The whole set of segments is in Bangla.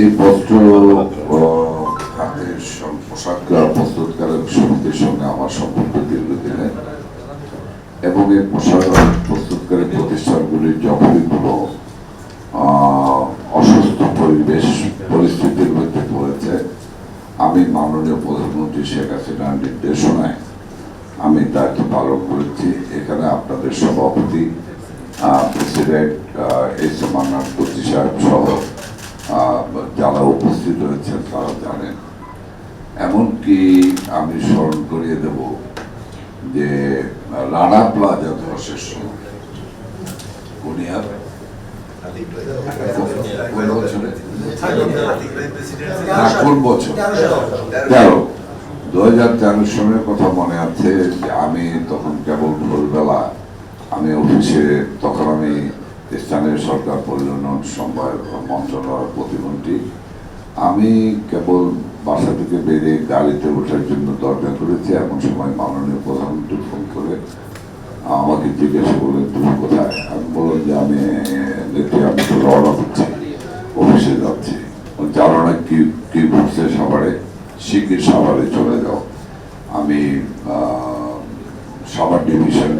এই বস্ত্র খাতের পোশাক প্রস্তুতকারক সমিতির সঙ্গে আমার সম্পর্ক দীর্ঘদিনের এবং এই পোশাক প্রস্তুতকারী প্রতিষ্ঠানগুলি যখনই কোনো অসুস্থ পরিবেশ, পরিস্থিতির মধ্যে পড়েছে, আমি মাননীয় প্রধানমন্ত্রী শেখ হাসিনার নির্দেশনায় আমি দায়িত্ব পালন করেছি। এখানে আপনাদের সভাপতি প্রেসিডেন্ট এস এম আন্নার সাহেব সহ যারা উপস্থিত রয়েছেন তারা জানেন। এমনকি আমি স্মরণ করিয়ে দেব যে, রানা প্লাজা ধসের সময় বুনিয়াদ কোন বছরে? দু হাজার কথা মনে আছে যে, আমি তখন কেবল ভোরবেলা আমি অফিসে, তখন আমি সরকার পরিচালন সময় মন্ত্রণালয়ের প্রতিমন্ত্রী। আমি কেবল বাসা থেকে বেরিয়ে গাড়িতে ওঠার জন্য দরজা করেছি এমন সময় মাননীয় প্রধানমন্ত্রী ফোন করে আমাকে জিজ্ঞাসা করলেন, তুমি কোথায়? আমি বললাম যে, আমি নেত্রী আমি তো রওনা হচ্ছি, অফিসে যাচ্ছি। জানো না কি কি ঘটছে সাভারে? শিগগির সাভারে চলে যাও। আমি সাভার ডিভিশন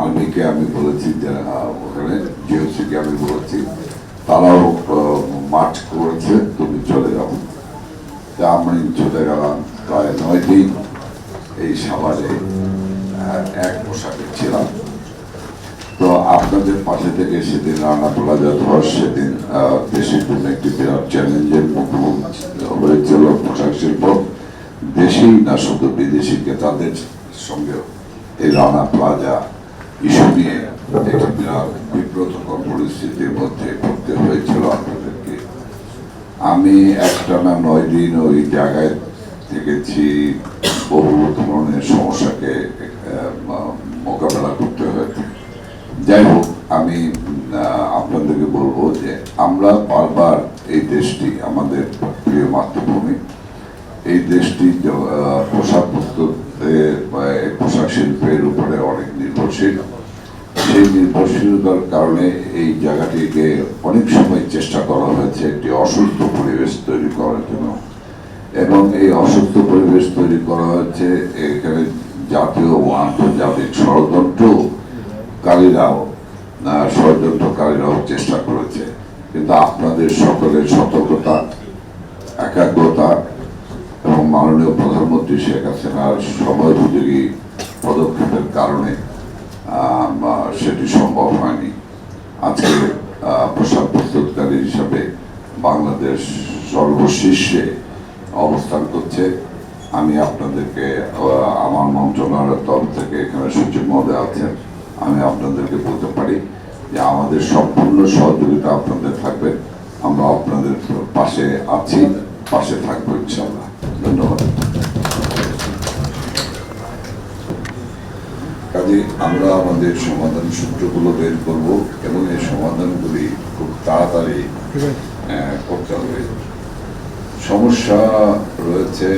আর্মিকে আমি বলেছি যে আহ, ওখানে জিওসিকে আমি বলেছি তারাও মার্চ করেছে তুমি চলে যাও। তা আমি চলে গেলাম প্রায় নয় দিন এই সাভারে এক পোশাকে ছিলাম। তো আপনাদের পাশে থেকে সেদিন রান্না প্লাজা ধস সেদিন দেশের জন্য একটি বিরাট চ্যালেঞ্জের মুখোমুখি হয়েছিল পোশাক শিল্প। দেশেই না শুধু বিদেশি ক্রেতাদের সঙ্গে এই রানা প্লাজা ইস্যু নিয়ে একটি বিরাট বিব্রতকর পরিস্থিতির মধ্যে পড়তে হয়েছিল আপনাদেরকে। আমি একটানা নয় দিন ওই জায়গায় থেকেছি, বহু ধরনের সমস্যাকে মোকাবেলা করতে হয়েছে। যাই হোক, আমি আপনাদেরকে বলব যে আমরা বারবার এই দেশটি, আমাদের প্রিয় মাতৃভূমি, এই দেশটি পোশাক প্রস্তুতে পোশাক শিল্পের উপরে অনেক নির্ভরশীল। সেই নির্ভরশীলতার কারণে এই জায়গাটিকে অনেক সময় চেষ্টা করা হয়েছে একটি অসুস্থ পরিবেশ তৈরি করার জন্য। এবং এই অসুস্থ পরিবেশ তৈরি করা হয়েছে এখানে জাতীয় ও আন্তর্জাতিক ষড়যন্ত্রকারীরাও ষড়যন্ত্রকারীরাও চেষ্টা করেছে। কিন্তু আপনাদের সকলের সতর্কতা, একাগ্রতা এবং মাননীয় প্রধানমন্ত্রী শেখ হাসিনার সময় উপযোগী পদক্ষেপের কারণে সেটি সম্ভব হয়নি। আজকে পোশাক প্রস্তুতকারী হিসাবে বাংলাদেশ সর্বশীর্ষে অবস্থান করছে। আমি আপনাদেরকে আমার মন্ত্রণালয়ের তরফ থেকে এখানে সচিব মহোদয় আছেন, আমি আপনাদেরকে বলতে পারি যে আমাদের সম্পূর্ণ সহযোগিতা আপনাদের থাকবে। আমরা আপনাদের পাশে আছি, পাশে থাকব ইনশাল্লাহ ধন্যবাদ কাজে আমরা আমাদের সমাধান সূত্রগুলো বের করব এবং এই সমাধানগুলি খুব তাড়াতাড়ি করতে হবে। সমস্যা রয়েছে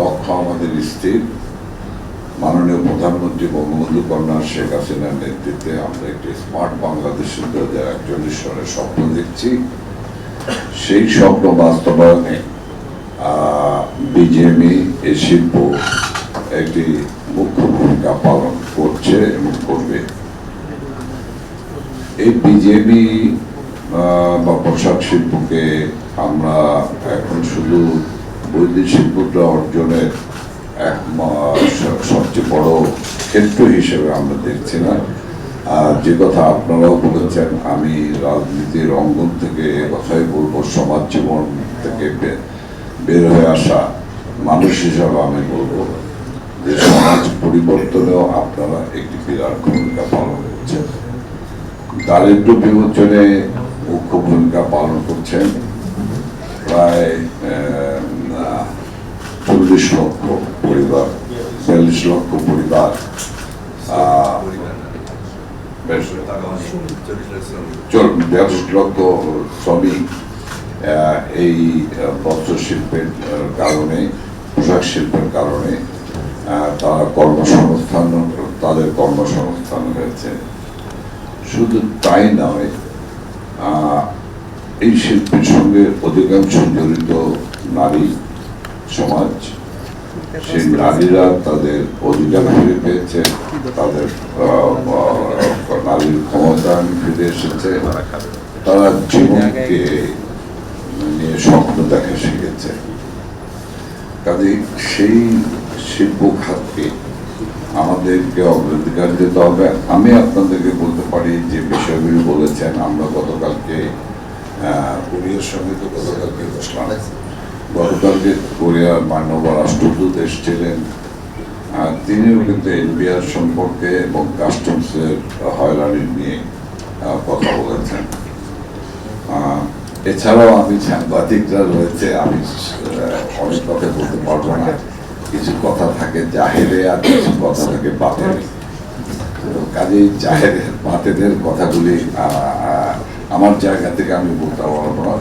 লক্ষ্য আমাদের স্থির। মাননীয় প্রধানমন্ত্রী বঙ্গবন্ধু কন্যা শেখ হাসিনার নেতৃত্বে আমরা একটি স্মার্ট বাংলাদেশের দু হাজার একচল্লিশ সালে স্বপ্ন দেখছি। সেই স্বপ্ন বাস্তবায়নে বিজেপি এ শিল্প একটি মুখ্য ভূমিকা পালন করছে এবং করবে। এই বিজেপি বা পোশাক শিল্পকে আমরা এখন শুধু বৈদেশিক মুদ্রা অর্জনের এক সবচেয়ে বড় ক্ষেত্র হিসেবে আমরা দেখছি না। আর যে কথা আপনারাও বলেছেন, আমি রাজনীতির অঙ্গন থেকে কথাই বলব, সমাজ জীবন থেকে বের হয়ে আসা মানুষ হিসাবে আমি বলব যে সমাজ পরিবর্তনেও আপনারা একটি বিরাট ভূমিকা পালন করছেন। দারিদ্র বিমোচনে মুখ্য ভূমিকা পালন করছেন। প্রায় চল্লিশ লক্ষ পরিবার চল্লিশ লক্ষ পরিবার বেশ লক্ষ শ্রমিক এই আহ, বস্ত্র শিল্পের কারণে পোশাক শিল্পের কারণে তারা কর্মসংস্থান তাদের কর্মসংস্থান হয়েছে। শুধু তাই নয় এই শিল্পের সঙ্গে অধিকাংশ জড়িত নারী সমাজ সেই নারীরা তাদের অধিকার ফিরে পেয়েছে তাদের নারীর ক্ষমতায়ন ফিরে এসেছে। তারা জীবনকে নিয়ে স্বপ্ন দেখা শিখেছে। কাজে সেই শিল্প খাতকে আমাদেরকে অগ্রাধিকার দিতে হবে। আমি আপনাদেরকে বলতে পারি যে বিষয়গুলি বলেছেন, আমরা গতকালকে কোরিয়ার সঙ্গে তো গতকালকে বসলাম। গতকালকে কোরিয়ার মানব রাষ্ট্রদূত এসেছিলেন। তিনিও কিন্তু এনবিআর সম্পর্কে এবং কাস্টমসের হয়রানি নিয়ে কথা বলেছেন। এছাড়াও আমি সাংবাদিকরা রয়েছে, আমি অনেক কথা বলতে পারব না। কিছু কথা থাকে জাহেরে আর কিছু কথা থাকে বাতেরে কাজেই জাহেরের বাতেদের কথাগুলি আমার জায়গা থেকে আমি বলতে পারব না।